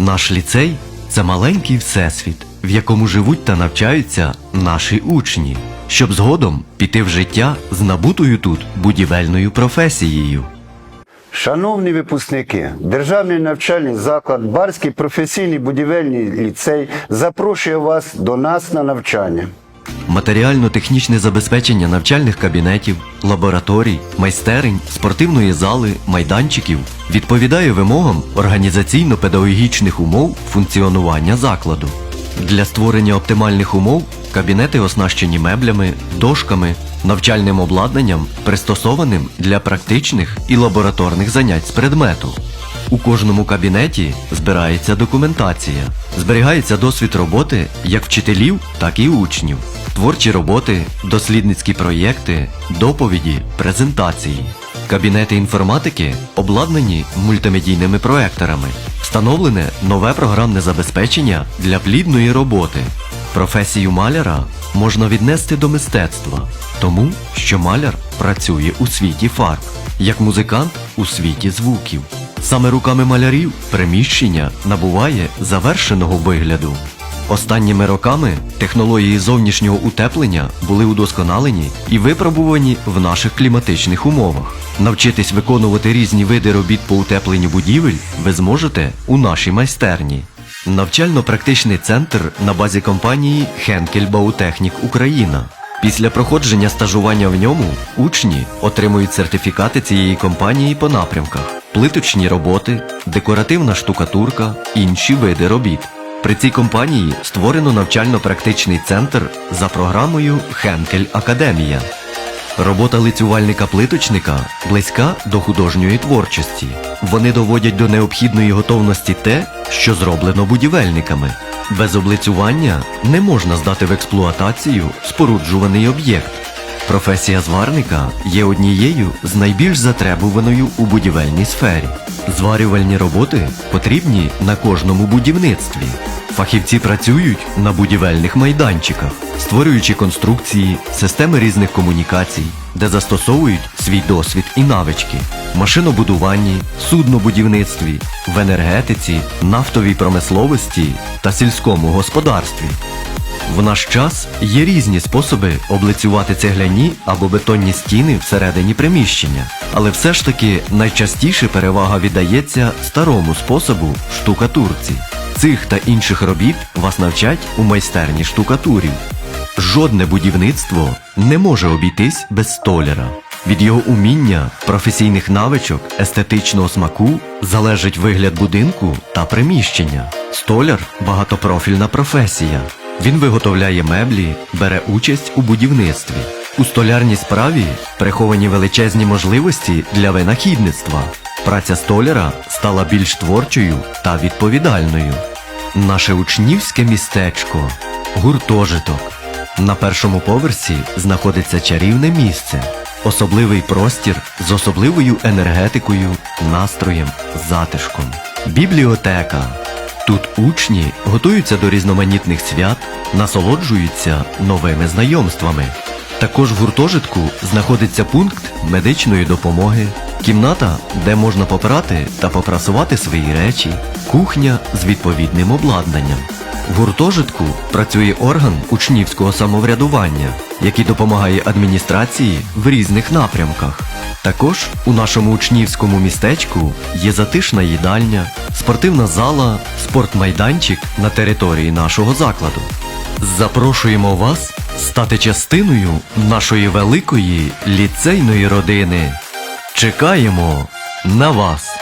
Наш ліцей це маленький всесвіт, в якому живуть та навчаються наші учні, щоб згодом піти в життя з набутою тут будівельною професією. Шановні випускники, Державний навчальний заклад Барський професійний будівельний ліцей запрошує вас до нас на навчання. Матеріально-технічне забезпечення навчальних кабінетів, лабораторій, майстерень, спортивної зали, майданчиків відповідає вимогам організаційно-педагогічних умов функціонування закладу. Для створення оптимальних умов кабінети оснащені меблями, дошками, навчальним обладнанням, пристосованим для практичних і лабораторних занять з предмету. У кожному кабінеті збирається документація, зберігається досвід роботи як вчителів, так і учнів, творчі роботи, дослідницькі проєкти, доповіді, презентації. Кабінети інформатики обладнані мультимедійними проекторами, встановлене нове програмне забезпечення для плідної роботи. Професію маляра можна віднести до мистецтва, тому що маляр працює у світі фарб, як музикант у світі звуків. Саме руками малярів приміщення набуває завершеного вигляду. Останніми роками технології зовнішнього утеплення були удосконалені і випробувані в наших кліматичних умовах. Навчитись виконувати різні види робіт по утепленню будівель ви зможете у нашій майстерні. Навчально-практичний центр на базі компанії Хенкель Баутехнік Україна. Після проходження стажування в ньому учні отримують сертифікати цієї компанії по напрямках: плиточні роботи, декоративна штукатурка, інші види робіт. При цій компанії створено навчально-практичний центр за програмою Хенкель Академія. Робота лицювальника-плиточника близька до художньої творчості. Вони доводять до необхідної готовності те, що зроблено будівельниками. Без облицювання не можна здати в експлуатацію споруджуваний об'єкт. Професія зварника є однією з найбільш затребуваною у будівельній сфері. Зварювальні роботи потрібні на кожному будівництві. Фахівці працюють на будівельних майданчиках, створюючи конструкції, системи різних комунікацій, де застосовують свій досвід і навички, машинобудуванні, суднобудівництві, в енергетиці, нафтовій промисловості та сільському господарстві. В наш час є різні способи облицювати цегляні або бетонні стіни всередині приміщення, але все ж таки найчастіше перевага віддається старому способу штукатурці. Цих та інших робіт вас навчать у майстерні штукатурів. Жодне будівництво не може обійтись без столяра. Від його уміння, професійних навичок, естетичного смаку залежить вигляд будинку та приміщення. Столяр багатопрофільна професія. Він виготовляє меблі, бере участь у будівництві. У столярній справі приховані величезні можливості для винахідництва. Праця столяра стала більш творчою та відповідальною. Наше учнівське містечко гуртожиток. На першому поверсі знаходиться чарівне місце, особливий простір з особливою енергетикою, настроєм, затишком. Бібліотека. Тут учні готуються до різноманітних свят, насолоджуються новими знайомствами. Також в гуртожитку знаходиться пункт медичної допомоги, кімната, де можна попрати та попрасувати свої речі, кухня з відповідним обладнанням. В гуртожитку працює орган учнівського самоврядування, який допомагає адміністрації в різних напрямках. Також у нашому учнівському містечку є затишна їдальня, спортивна зала, спортмайданчик на території нашого закладу. Запрошуємо вас стати частиною нашої великої ліцейної родини. Чекаємо на вас!